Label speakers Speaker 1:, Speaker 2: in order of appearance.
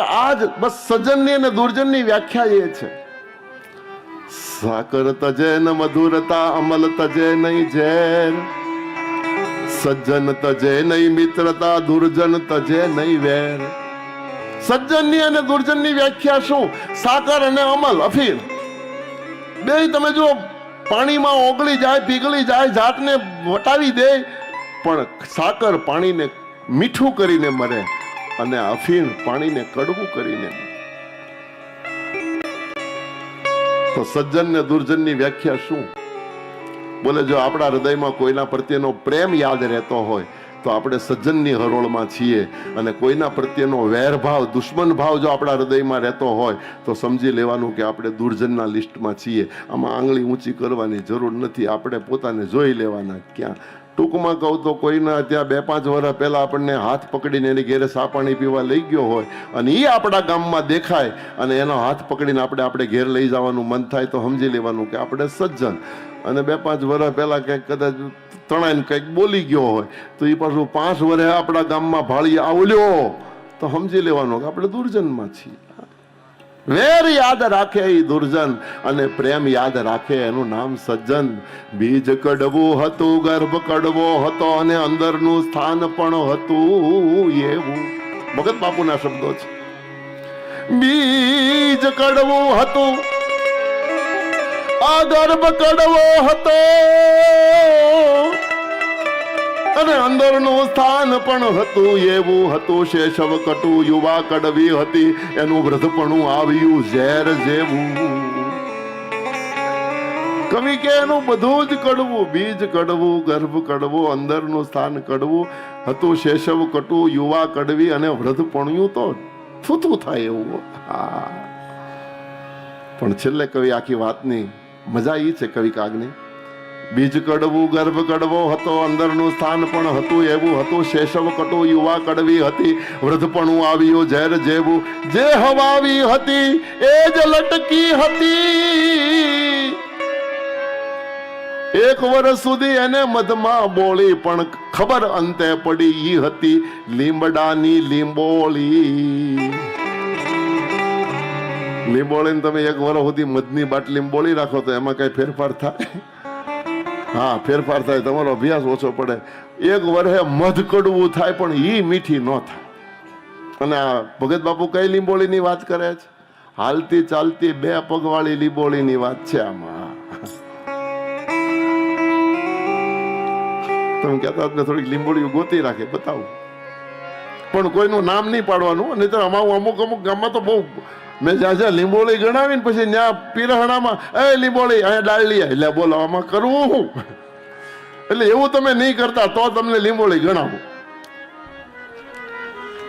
Speaker 1: કે આ બસ સજ્જનની અને દુર્જનની વ્યાખ્યા એ છે. સાકર તજે મધુરતા અમલ તજે નહીં ઝેર. સજ્જન તજે નહીં મિત્રતા, દુર્જન તજે નહીં વેર. સજ્જનની અને દુર્જનની વ્યાખ્યા શું? સાકર અને અમલ અફીર બે તમે જો પાણીમાં ઓગળી જાય, પીગળી જાય, જાતને વટાવી દે, પણ સાકર પાણીને મીઠું કરીને મરે. અને અફીણ પાણીને કડવું કરીને. તો સજ્જન ને દુર્જનની વ્યાખ્યા શું? બોલે, જો આપણા હૃદયમાં કોઈના પ્રત્યેનો પ્રેમ યાદ રહેતો હોય, તો આપણે સજ્જનની હરોળમાં છીએ અને કોઈના પ્રત્યેનો વેરભાવ, દુશ્મન ભાવ જો આપણા હૃદયમાં રહેતો હોય, તો સમજી લેવાનું કે આપણે દુર્જનના લિસ્ટમાં છીએ. આમાં આંગળી ઊંચી કરવાની જરૂર નથી. આપણે પોતાને જોઈ લેવાના ક્યાં? ટૂંકમાં કહું તો કોઈના ત્યાં બે પાંચ વર્ષ પહેલાં આપણને હાથ પકડીને એની ઘેરે સા પાણી પીવા લઈ ગયો હોય અને એ આપણા ગામમાં દેખાય અને એનો હાથ પકડીને આપણે આપણે ઘેર લઈ જવાનું મન થાય તો સમજી લેવાનું કે આપણે સજ્જન. અને બે પાંચ વર્ષ પહેલાં કંઈક કદાચ તણાઈને કંઈક બોલી ગયો હોય તો એ પાછું પાંચ વર્ષે આપણા ગામમાં ભાળી આવલ્યો. તો સમજી લેવાનું કે આપણે દુર્જનમાં છીએ. વેર યાદ રાખે એ દુર્જન અને પ્રેમ યાદ રાખે એનું નામ સજ્જન. બીજ કડવું હતું, ગર્ભ કડવો હતો અને અંદરનું સ્થાન પણ હતું એવું. ભગત બાપુના શબ્દો છે. બીજ કડવું હતું, આ ગર્ભ કડવો હતો. અંદરનું સ્થાન પણ હતું, એવું હતું. શેષવ કટુ યુવા કડવી હતી, એનું વૃદ્ધપણું આવ્યું ઝેર જેવું. કવિ કે એનું બધું જ કડવું, બીજ કડવું, ગર્ભ કડવો, અંદરનું સ્થાન કડવું હતું. શેષવ કટુ યુવા કડવી અને વૃદ્ધપણ્યું તો થૂથું થાય એવું. હા. પણ છેલ્લે કવિ આખી વાતની મજા ઈ છે કવિ કાગની. બીજ કડવું, ગર્ભ કડવો હતો, અંદરનું સ્થાન પણ હતું, એવું હતું. શેષવ કટુ યુવા કડવી હતી. વૃદ્ધપણું આવ્યું ઝેર જેવું. જે હવાવી હતી, એ જ લટકી હતી. એક વર્ષ સુધી એને મધમાં બોળી, પણ ખબર અંતે પડી ઈ હતી લીંબડાની લીંબોળી. લીંબોળીને તમે એક વર્ષ સુધી મધની બાટલી બોળી રાખો તો એમાં કઈ ફેરફાર થાય? હા, ફેરફાર થાય, તમારો અભ્યાસ ઓછો પડે. એક વર્ષે મધ કડવું થાય, પણ ઈ મીઠી ન થાય. અને આ ભગત બાપુ કઈ લીંબોળીની વાત કરે છે? હાલતી ચાલતી બે પગવાળી લીંબોળીની વાત છે આમાં. તમે કહેતા હતા થોડીક લીંબોળીઓ ગોતી રાખે, બતાવું. પણ કોઈનું નામ નહીં પાડવાનું નહીં તો અમારું અમુક અમુક ગામમાં તો બહુ મેં જ્યાં જ્યાં લીંબોળી ગણાવીને પછી ત્યાં પીરહણામાં, એ લીંબોળી, અહીંયા ડાળી એટલે બોલો કરવું એટલે એવું તમે નહીં કરતા, તો તમને લીંબોળી ગણાવું.